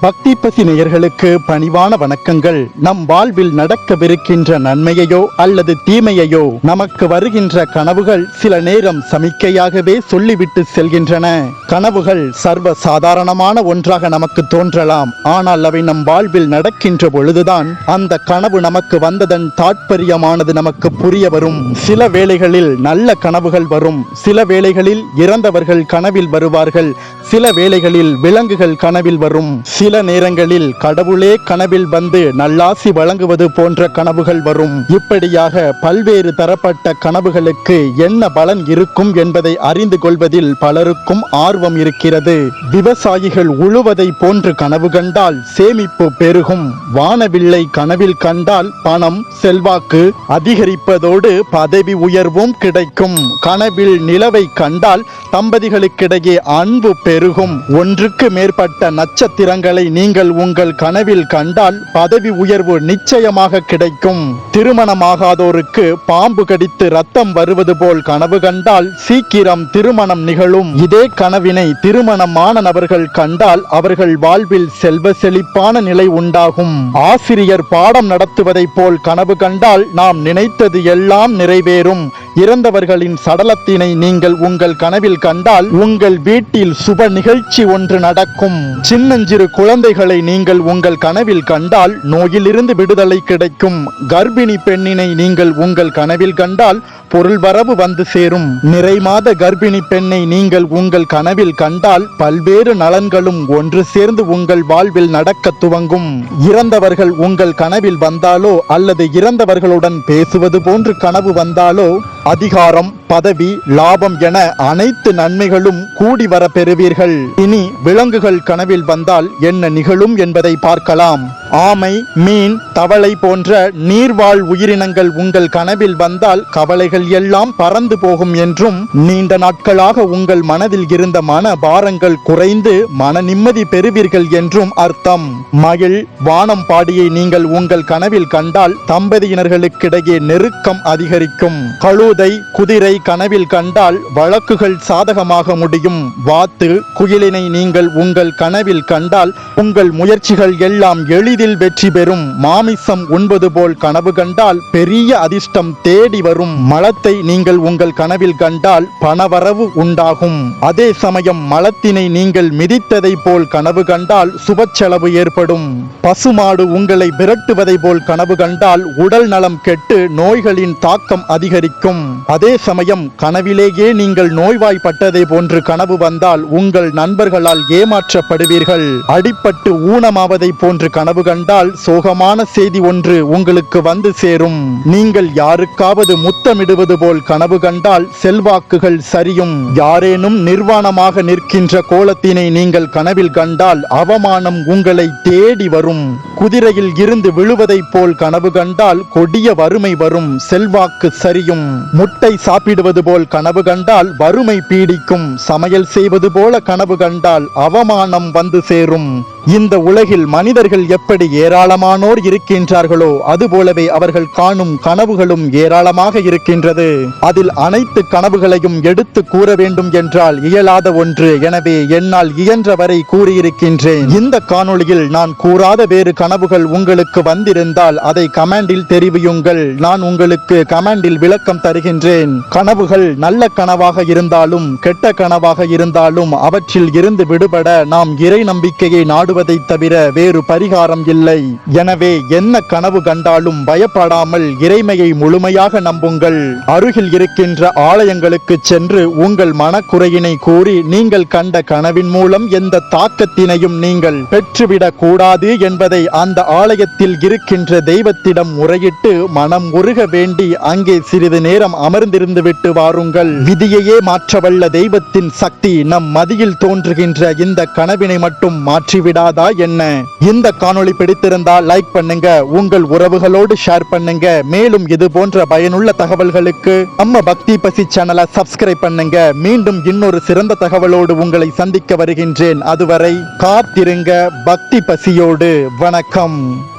பக்தி பசி நேயர்களுக்கு பணிவான வணக்கங்கள். நம் வாழ்வில் நடக்கவிருக்கின்ற நன்மையையோ அல்லது தீமையையோ நமக்கு வருகின்ற கனவுகள் சில நேரம் சமிக்கையாகவே சொல்லிவிட்டு செல்கின்றன. கனவுகள் சர்வ சாதாரணமான ஒன்றாக நமக்கு தோன்றலாம். ஆனால் அவை நம் வாழ்வில் நடக்கின்ற பொழுதுதான் அந்த கனவு நமக்கு வந்ததன் தாற்பயமானது நமக்கு புரிய வரும். சில வேளைகளில் நல்ல கனவுகள் வரும். சில வேளைகளில் இறந்தவர்கள் கனவில் வருவார்கள். சில வேளைகளில் விலங்குகள் கனவில் வரும். சில நேரங்களில் கடவுளே கனவில் வந்து நல்லாசி வழங்குவது போன்ற கனவுகள் வரும். இப்படியாக பல்வேறு தரப்பட்ட கனவுகளுக்கு என்ன பலன் இருக்கும் என்பதை அறிந்து கொள்வதில் பலருக்கும் ஆர்வம் இருக்கிறது. விவசாயிகள் உழுவதை போன்று கனவு கண்டால் சேமிப்பு பெருகும். வானவில்லை கனவில் கண்டால் பணம் செல்வாக்கு அதிகரிப்பதோடு பதவி உயர்வும் கிடைக்கும். கனவில் நிலவை கண்டால் தம்பதிகளுக்கிடையே அன்பு பெருகும். ஒன்றுக்கு மேற்பட்ட நட்சத்திரங்கள் நீங்கள் உங்கள் கனவில் கண்டால் பதவி உயர்வு நிச்சயமாக கிடைக்கும். திருமணமாகாதோருக்கு பாம்பு கடித்து ரத்தம் வருவது போல் கனவு கண்டால் சீக்கிரம் திருமணம் நிகழும். இதே கனவினை திருமணமான நபர்கள் கண்டால் அவர்கள் வாழ்வில் செல்வ செழிப்பான நிலை உண்டாகும். ஆசிரியர் பாடம் நடத்துவதைப் போல் கனவு கண்டால் நாம் நினைத்தது எல்லாம் நிறைவேறும். இறந்தவர்களின் சடலத்தினை நீங்கள் உங்கள் கனவில் கண்டால் உங்கள் வீட்டில் சுப நிகழ்ச்சி ஒன்று நடக்கும். சின்னஞ்சிறு குழந்தைகளை நீங்கள் உங்கள் கனவில் கண்டால் நோயிலிருந்து விடுதலை கிடைக்கும். கர்ப்பிணி பெண்ணினை நீங்கள் உங்கள் கனவில் கண்டால் பொருள் வரவு வந்து சேரும். நிறைமாத கர்ப்பிணி பெண்ணை நீங்கள் உங்கள் கனவில் கண்டால் பல்வேறு நலன்களும் ஒன்று சேர்ந்து உங்கள் வாழ்வில் நடக்க துவங்கும். இறந்தவர்கள் உங்கள் கனவில் வந்தாலோ அல்லது இறந்தவர்களுடன் பேசுவது போன்று கனவு வந்தாலோ அதிகாரம் பதவி லாபம் என அனைத்து நன்மைகளும் கூடி வர பெறுவீர்கள். இனி விலங்குகள் கனவில் வந்தால் என்ன நிகழும் என்பதை பார்க்கலாம். ஆமை மீன் தவளை போன்ற நீர்வாழ் உயிரினங்கள் உங்கள் கனவில் வந்தால் கவலைகள் எல்லாம் பறந்து போகும் என்றும் நீண்ட நாட்களாக உங்கள் மனதில் இருந்த மன பாரங்கள் குறைந்து மன நிம்மதி பெறுவீர்கள் என்றும் அர்த்தம். மகிழ் வானம் பாடியை நீங்கள் உங்கள் கனவில் கண்டால் தம்பதியினர்களுக்கிடையே நெருக்கம் அதிகரிக்கும். கழுதை குதிரை கனவில் கண்டால் வழக்குகள் சாதகமாக முடியும். வாத்து குயிலினை நீங்கள் உங்கள் கனவில் கண்டால் உங்கள் முயற்சிகள் எல்லாம் எளிதில் வெற்றி பெறும். மாமிசம் உண்பது போல் கனவு கண்டால் பெரிய அதிர்ஷ்டம் தேடி வரும். மலத்தை நீங்கள் உங்கள் கனவில் கண்டால் பணவரவு உண்டாகும். அதே சமயம் மலத்தினை நீங்கள் மிதித்ததை போல் கனவு கண்டால் சுபச்செலவு ஏற்படும். பசுமாடு உங்களை விரட்டுவதை போல் கனவு கண்டால் உடல் நலம் கெட்டு நோய்களின் தாக்கம் அதிகரிக்கும். அதே சமயம் கனவிலேயே நீங்கள் நோய்வாய்ப்பட்டதை போன்று கனவு வந்தால் உங்கள் நண்பர்களால் ஏமாற்றப்படுவீர்கள். அடிப்பட்டு ஊனமாவதை போன்று கனவு கண்டால் சோகமான செய்தி ஒன்று உங்களுக்கு வந்து சேரும். நீங்கள் யாருக்காவது முத்தமிடுவது போல் கனவு கண்டால் செல்வாக்குகள் சரியும். யாரேனும் நிர்வாணமாக நிற்கின்ற கோலத்தினை நீங்கள் கனவில் கண்டால் அவமானம் உங்களை தேடி வரும். குதிரையில் இருந்து விழுவதைப் போல் கனவு கண்டால் கொடிய வறுமை வரும். செல்வாக்கு சரியும். முட்டை சாப்பிடுவது போல் கனவு கண்டால் வறுமை பீடிக்கும். சமையல் செய்வது போல கனவு கண்டால் அவமானம் வந்து சேரும். இந்த உலகில் மனிதர்கள் எப்படி ஏராளமானோர் இருக்கின்றார்களோ அதுபோலவே அவர்கள் காணும் கனவுகளும் ஏராளமாக இருக்கின்றது. அதில் அனைத்து கனவுகளையும் எடுத்து கூற வேண்டும் என்றால் இயலாத ஒன்று. எனவே என்னால் இயன்றவரை கூறியிருக்கின்றேன். இந்த காணொளியில் நான் கூறாத வேறு கனவுகள் உங்களுக்கு வந்திருந்தால் அதை கமெண்டில் தெரிவியுங்கள். நான் உங்களுக்கு கமெண்டில் விளக்கம் தருகின்றேன். கனவுகள் நல்ல கனவாக இருந்தாலும் கெட்ட கனவாக இருந்தாலும் அவற்றில் இருந்து விடுபட நாம் இறை நம்பிக்கையை நாடுவதை தவிர வேறு பரிகாரம் இல்லை. எனவே என்ன கனவு கண்டாலும் பயப்படாமல் இறைமையை முழுமையாக நம்புங்கள். அருகில் இருக்கின்ற ஆலயங்களுக்கு சென்று உங்கள் மனக்குறையினை கூறி நீங்கள் கண்ட கனவின் மூலம் எந்த தாக்கத்தினையும் நீங்கள் பெற்றுவிடக் கூடாது என்பதை அந்த ஆலயத்தில் இருக்கின்ற தெய்வத்திடம் முறையிட்டு மனம் உருக வேண்டி அங்கே சிறிது நேரம் அமர்ந்திருந்து விட்டு வாருங்கள். விதியையே மாற்றவல்ல தெய்வத்தின் சக்தி நம் மதியில் தோன்றுகின்ற இந்த கனவினை மட்டும் மாற்றிவிடா இல்லாதா என்ன? இந்த காணொளி பிடித்திருந்தா லைக் பண்ணுங்க உங்கள் உறவுகளோடு ஷேர் பண்ணுங்க. மேலும் இது போன்ற பயனுள்ள தகவல்களுக்கு நம்ம பக்தி பசி சேனலை சப்ஸ்கிரைப் பண்ணுங்க. மீண்டும் இன்னொரு சிறந்த தகவலோடு உங்களை சந்திக்க வருகின்றேன். அதுவரை காத்திருங்க பக்தி பசியோடு. வணக்கம்.